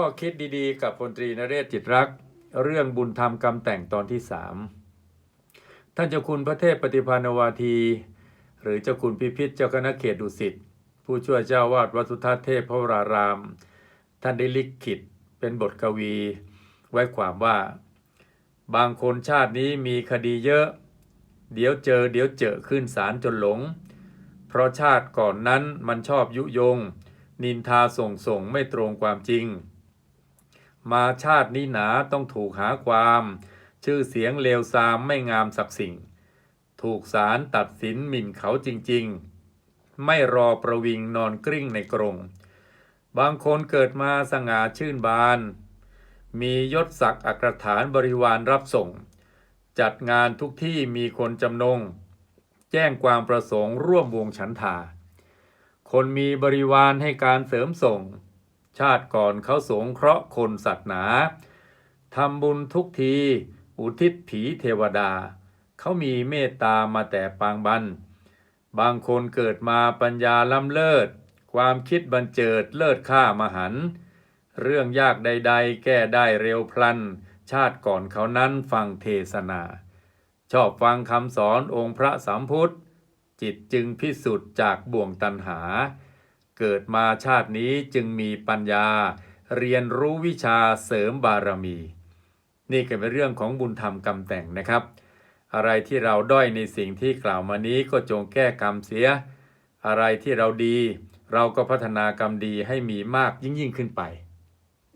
ข้อคิดดีๆ กับพลตรีนเรศจิตรัก เรื่องบุญธรรมกรรมแต่งตอนที่สามท่านเจ้าคุณพระเทพปฏิภาณวาที หรือเจ้าคุณพิพิธเจ้าคณะเขตดุสิตผู้ช่วยเจ้าวาดวัดสุทัศเทพพระราราม ท่านได้ลิขิตเป็นบทกวี ไว้ความว่า บางคนชาตินี้มีคดีเยอะ เดี๋ยวเจอเดี๋ยวเจอขึ้นศาลจนหลง เพราะชาติก่อนนั้นมันชอบยุยง นินทาส่งส่งไม่ตรงความจริง มาชาตินี้หนาต้องถูกหาความ ชื่อเสียงเลวทรามไม่งามสักสิ่ง ถูกศาลตัดสินหมิ่นเขาจริงๆ ไม่รอประวิงนอนกริ้งในกรง บางคนเกิดมาสง่าชื่นบาน มียศศักดิ์อักฐานบริวารรับส่ง จัดงานทุกที่มีคนจำนง แจ้งความประสงค์ร่วมวงฉันทาคนมีบริวารให้การเสริมส่ง ชาติก่อนเขาสงเคราะห์คนสัตว์หนาทำบุญทุกที อุทิศผีเทวดา เขามีเมตตามาแต่ปางบัน บางคนเกิดมาปัญญาล้ำเลิศ ความคิดบันเจิดเลิศค่ามหัน เรื่องยากใด ๆ แก้ได้เร็วพลัน ชาติก่อนเขานั้นฟังเทศนา ชอบฟังคำสอนองค์พระสามพุทธ จิตจึงพิสุทธิ์จากบ่วงตันหา เกิดมาชาตินี้จึงมีปัญญา เรียนรู้วิชาเสริมบารมี นี่ก็เป็นเรื่องของบุญธรรมกรรมแต่งนะครับ อะไรที่เราด้อยในสิ่งที่กล่าวมานี้ก็จงแก้กรรมเสีย อะไรที่เราดี เราก็พัฒนากรรมดีให้มีมากยิ่งยิ่งขึ้นไป